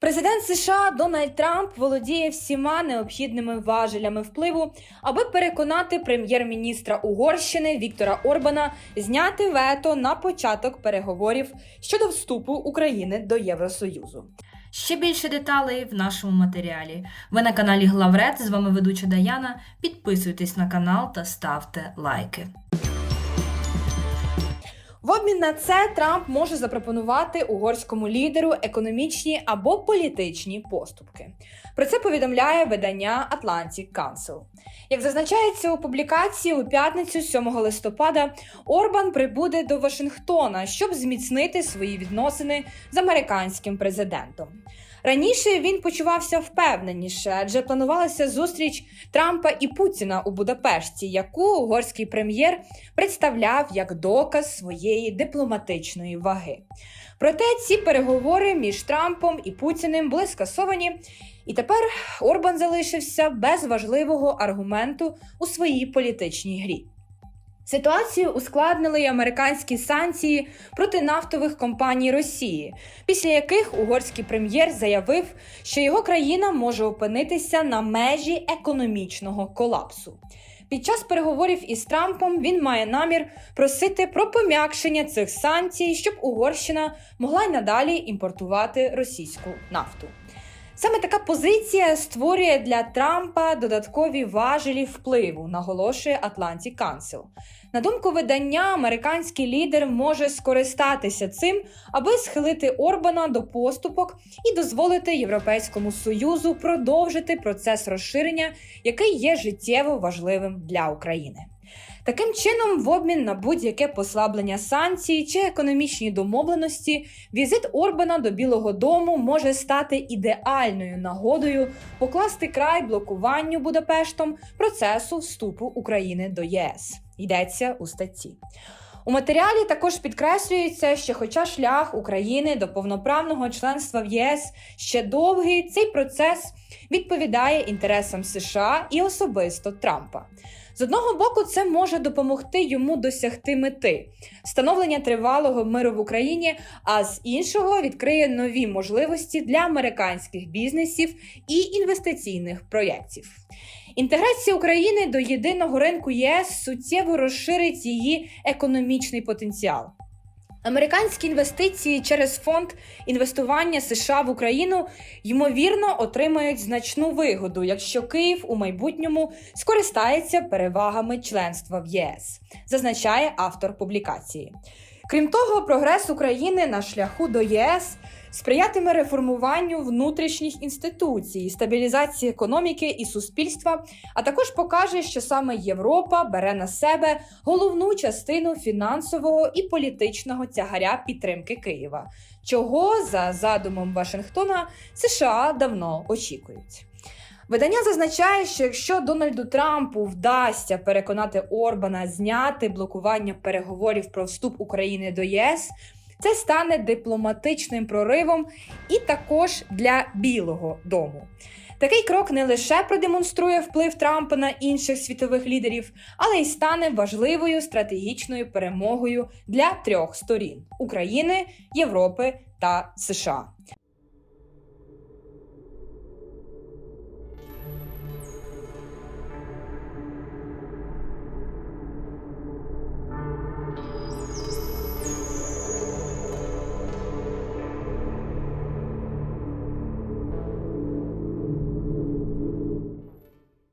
Президент США Дональд Трамп володіє всіма необхідними важелями впливу, аби переконати прем'єр-міністра Угорщини Віктора Орбана зняти вето на початок переговорів щодо вступу України до Євросоюзу. Ще більше деталей в нашому матеріалі. Ви на каналі Главред. З вами ведуча Даяна. Підписуйтесь на канал та ставте лайки. В обмін на це Трамп може запропонувати угорському лідеру економічні або політичні поступки. Про це повідомляє видання Atlantic Council. Як зазначається у публікації у п'ятницю, 7 листопада, Орбан прибуде до Вашингтона, щоб зміцнити свої відносини з американським президентом. Раніше він почувався впевненіше, адже планувалася зустріч Трампа і Путіна у Будапешті, яку угорський прем'єр представляв як доказ своєї дипломатичної ваги. Проте ці переговори між Трампом і Путіним були скасовані, і тепер Орбан залишився без важливого аргументу у своїй політичній грі. Ситуацію ускладнили й американські санкції проти нафтових компаній Росії, після яких угорський прем'єр заявив, що його країна може опинитися на межі економічного колапсу. Під час переговорів із Трампом він має намір просити про пом'якшення цих санкцій, щоб Угорщина могла й надалі імпортувати російську нафту. Саме така позиція створює для Трампа додаткові важелі впливу, наголошує Atlantic Council. На думку видання, американський лідер може скористатися цим, аби схилити Орбана до поступок і дозволити Європейському союзу продовжити процес розширення, який є життєво важливим для України. Таким чином, в обмін на будь-яке послаблення санкцій чи економічні домовленості, візит Орбана до Білого Дому може стати ідеальною нагодою покласти край блокуванню Будапештом процесу вступу України до ЄС. Йдеться у статті. У матеріалі також підкреслюється, що, хоча шлях України до повноправного членства в ЄС ще довгий, цей процес відповідає інтересам США і особисто Трампа. З одного боку, це може допомогти йому досягти мети встановлення тривалого миру в Україні, а з іншого відкриє нові можливості для американських бізнесів і інвестиційних проєктів. Інтеграція України до єдиного ринку ЄС суттєво розширить її економічний потенціал. Американські інвестиції через фонд інвестування США в Україну ймовірно отримають значну вигоду, якщо Київ у майбутньому скористається перевагами членства в ЄС, зазначає автор публікації. Крім того, прогрес України на шляху до ЄС сприятиме реформуванню внутрішніх інституцій, стабілізації економіки і суспільства, а також покаже, що саме Європа бере на себе головну частину фінансового і політичного тягаря підтримки Києва, чого за задумом Вашингтона США давно очікують. Видання зазначає, що якщо Дональду Трампу вдасться переконати Орбана зняти блокування переговорів про вступ України до ЄС, це стане дипломатичним проривом і також для Білого Дому. Такий крок не лише продемонструє вплив Трампа на інших світових лідерів, але й стане важливою стратегічною перемогою для трьох сторін України, Європи та США.